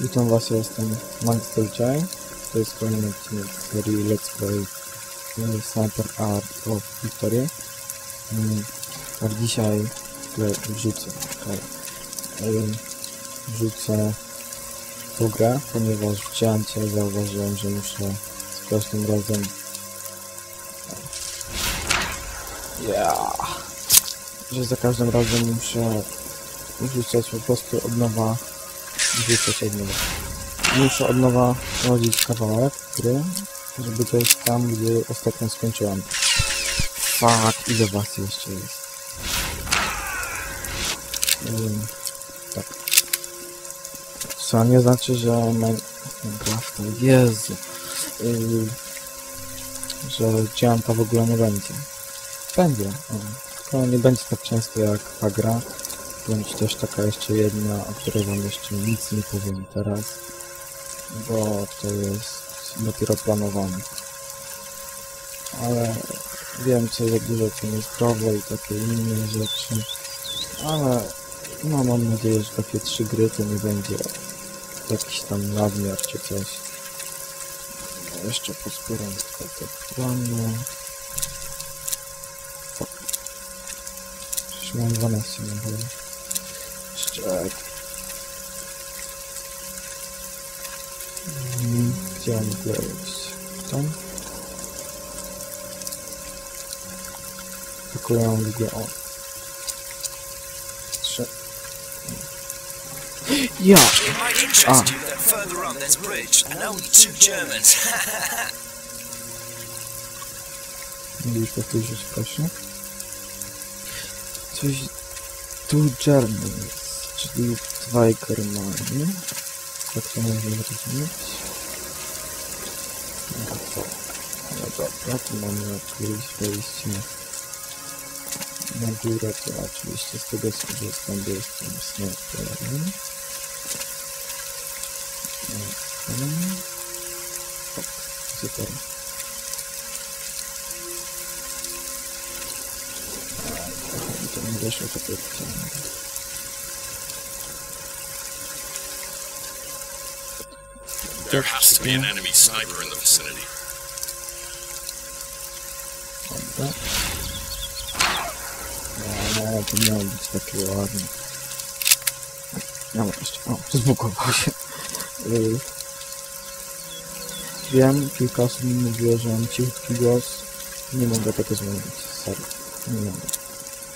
Witam was, ja jestem Max Jai. To jest kolejny odcinek serii Let's Play e, Sniper Art of Victory. Mm, Tak dzisiaj wrzucę, czekaj, e, wrzucę tą grę, ponieważ wziąłem cię, zauważyłem, że muszę z każdym razem yeah. że za każdym razem muszę wrzucać po prostu od nowa wrzucać od nowa. Muszę od nowa prowadzić kawałek gry, żeby dojść tam, gdzie ostatnio skończyłem. Fuck, ile was jeszcze jest? Ym, tak. Co nie znaczy, że Minecraft, Jezu, yy, że działanta w ogóle nie będzie. Będzie, o. tylko nie będzie tak często jak ta gra. Bądź też taka jeszcze jedna, o której wam jeszcze nic nie powiem teraz, bo to jest dopiero planowane. Ale wiem, co za dużo co niezdrowo i takie inne rzeczy, ale no mam nadzieję, że takie trzy gry to nie będzie jakiś tam nadmiar czy coś. Jeszcze pozbieram tylko te plany. Przecież mam 12 na medium uh, glaze done. Look around the on. So. Yeah. It might ah. interest ah. you that further on there's a bridge and only two Germans. Ha ha just question. Two, two Germans. Jak to można zrozumieć? No to... No dobra, tu mamy jakieś wejście na górę, to oczywiście z tego względu jestem snajperem. Mhm. Tak, super. I to nie weszło takie odcienie. There has to be an enemy sniper in the vicinity. Dobra. No, to miało być takie ładne. Ja mam jeszcze... O, zbugował się. Yy. Wiem, kilka osób mi mówiło, że mam cichutki głos. Nie mogę tego zmienić. Serio. Nie mogę.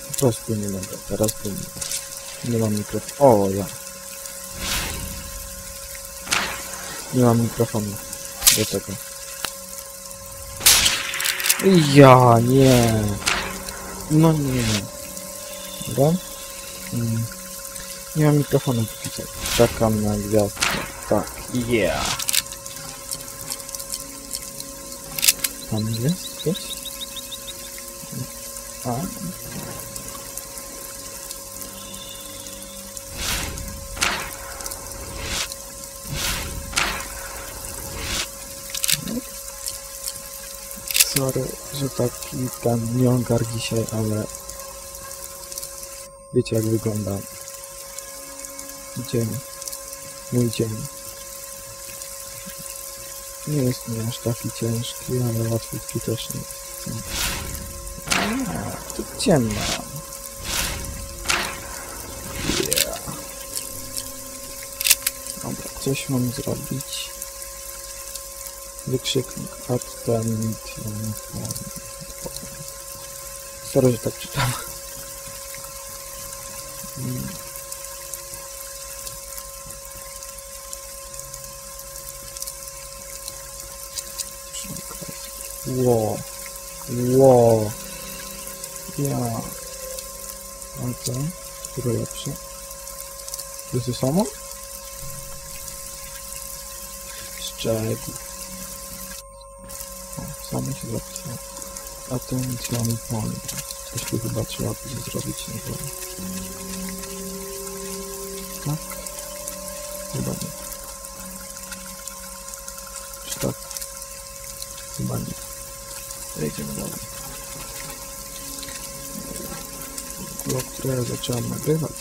Po prostu nie mogę. Teraz to nie. Nie mam mikrofonu. O, ja. Nie mam mikrofonu do tego. Ja, nie. No nie. Dobra? Mm. Nie mam mikrofonu póki co. Czekam na gwiazdkę. Tak, yeah. Sorry, że taki ten nie ogar dzisiaj, ale wiecie jak wygląda dzień, mój dzień. Nie jest mi aż taki ciężki, ale łatwiutki też nie. A, tu mam? Yeah. Dobra, coś mam zrobić. Wykrzyknik attempt. Sorry, że tak czytam. Mm. Ło. Ło. Ja. A to? Które lepsze? To jest to samo? Szczegół. Samo się zapisało. A to nic mamy point. Coś tu chyba trzeba będzie zrobić, nie wiem. Tak? Chyba nie. Czy tak? Chyba nie. Przejdziemy dalej. Było, które zacząłem nagrywać.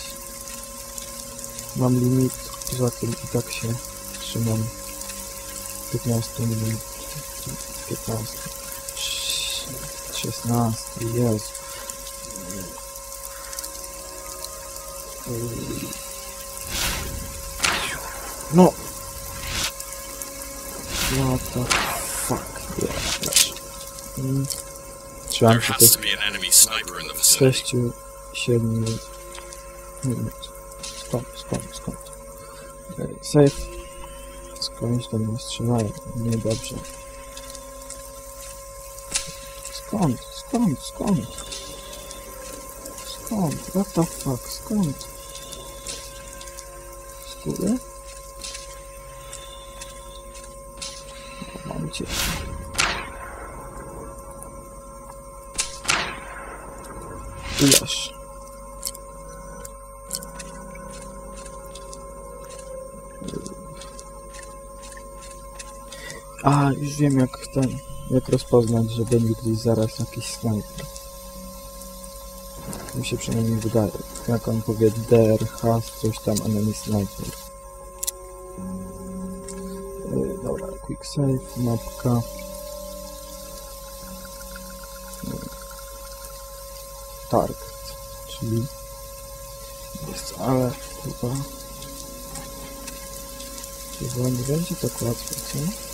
Mam limit, poza tym i tak się Trzymam 15 minut, 15, 16, jest. No! What the fuck, yeah, lecz. Mm. Trzymam There się has tych to be an enemy sniper in the vicinity. 6, 7 minut. Skąd, skąd, skąd? Okej, Safe. Skądś do mnie strzelają. Niedobrze. Skąd? Skąd? Skąd? Skąd? What the fuck? Skąd? Z góry? Mam cię. Ileż? A, już wiem jak ten, jak rozpoznać, że będzie gdzieś zaraz jakiś snajper. Mi się przynajmniej wydaje. Jak on powie DRH, coś tam, enemy sniper. Yy, dobra, quick save, mapka. Yy, Target, czyli jest, ale chyba chyba nie będzie tak łatwo, co?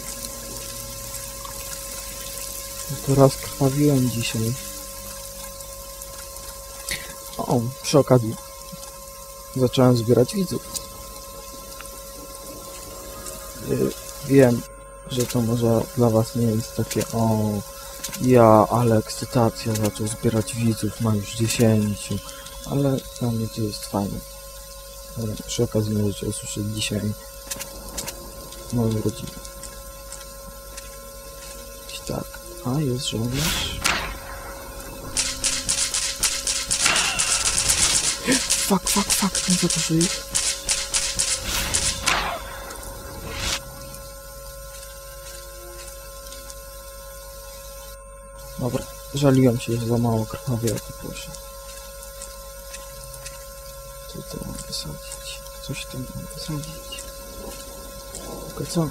To raz krwawiłem dzisiaj. O, przy okazji zacząłem zbierać widzów. Y, Wiem, że to może dla was nie jest takie o ja, ale ekscytacja zaczął zbierać widzów, ma już 10, ale dla mnie to jest fajne. Przy okazji możecie usłyszeć dzisiaj moją rodzinę. I tak, a jest żołnierz. Fuck, fuck, fuck, nie ich. Dobra, żaliłem się, że za mało krwawie, to proszę. Co to mam wysadzić? Coś tam mam wysadzić. Tylko co?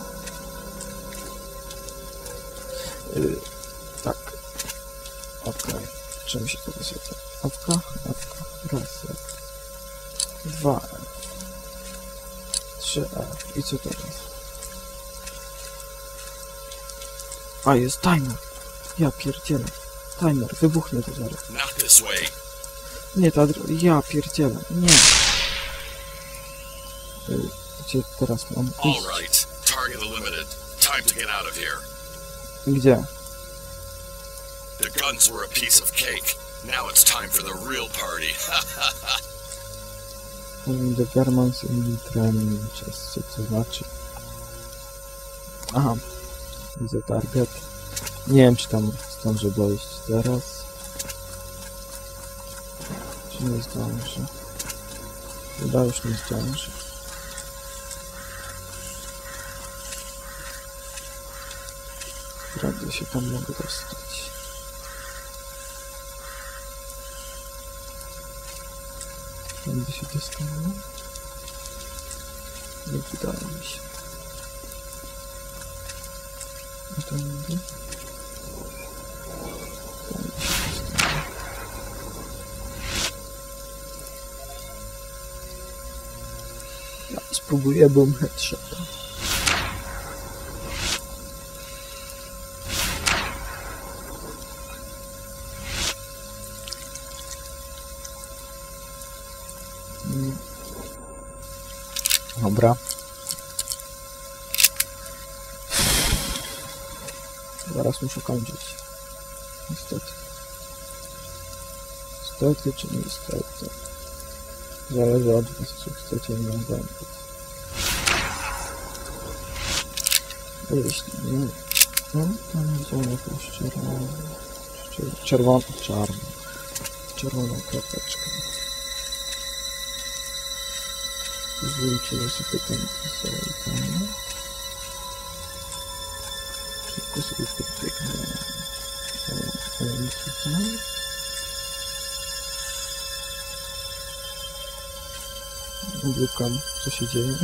Yy, tak. Okej. Czym się to wysypa? Awka? Awka. Raz F. Dwa F. Trzy F. I co teraz? A, jest timer. Ja pierdzielę. Timer, wybuchnie to zaraz. Not this way. Nie, ta dro- Ja pierdzielę. Nie. Y, Gdzie teraz mam iść? right. The guns were a piece of cake. Now it's time for the real party. The in training co to znaczy? Aha. Widzę target. Nie wiem, czy tam zdążę dojść teraz. Czy nie zdążę? Chyba już nie zdążę. Prawdę się tam mogę dostać. Będę się dostało? Nie wydaje mi się. A nigdy? Będę się dostało. Ja spróbuję boom headshota. Dobra. Zaraz muszę kończyć. Niestety. Niestety czy niestety. Zależy od was, czy chcecie mnie oglądać. Jeśli nie, no to widziałem jakąś czerwoną, czerwoną, czarną, czerwoną kropeczkę. Złączyła się pytanki z olejkami. Wszystko sobie podbiegnę olejkiem. Oblukam, co się dzieje.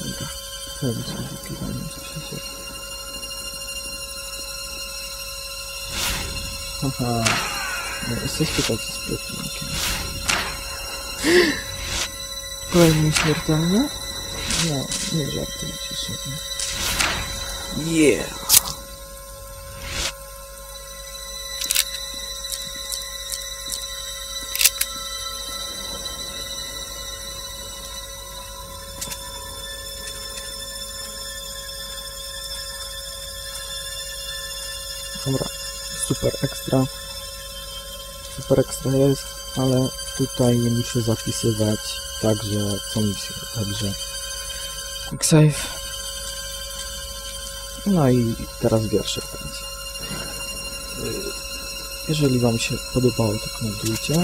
Dobra, robię sobie co się dzieje. Haha. No, jesteście tacy sprytnikiem. Kolejny śmiertelny? No, nie żartujcie sobie. Yeah! Dobra, super ekstra. Super ekstra jest, ale tutaj nie muszę zapisywać także co misję, także quick save. No i teraz wiersze będzie. Y, Jeżeli Wam się podobało, to komentujcie,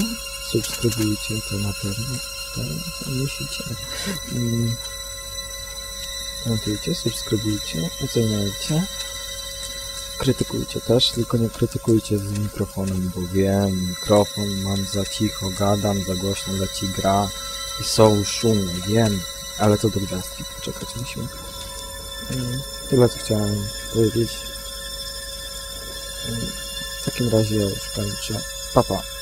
subskrybujcie to na pewno. To musicie. Mm. Komentujcie, subskrybujcie, oceniajcie. Krytykujcie też, tylko nie krytykujcie z mikrofonem, bo wiem, mikrofon mam za cicho, gadam, za głośno leci gra i są szumy, wiem, ale to do gwiazdki poczekać musimy. Mm, Tyle co chciałem powiedzieć. Mm, W takim razie już kończę. Papa. Pa.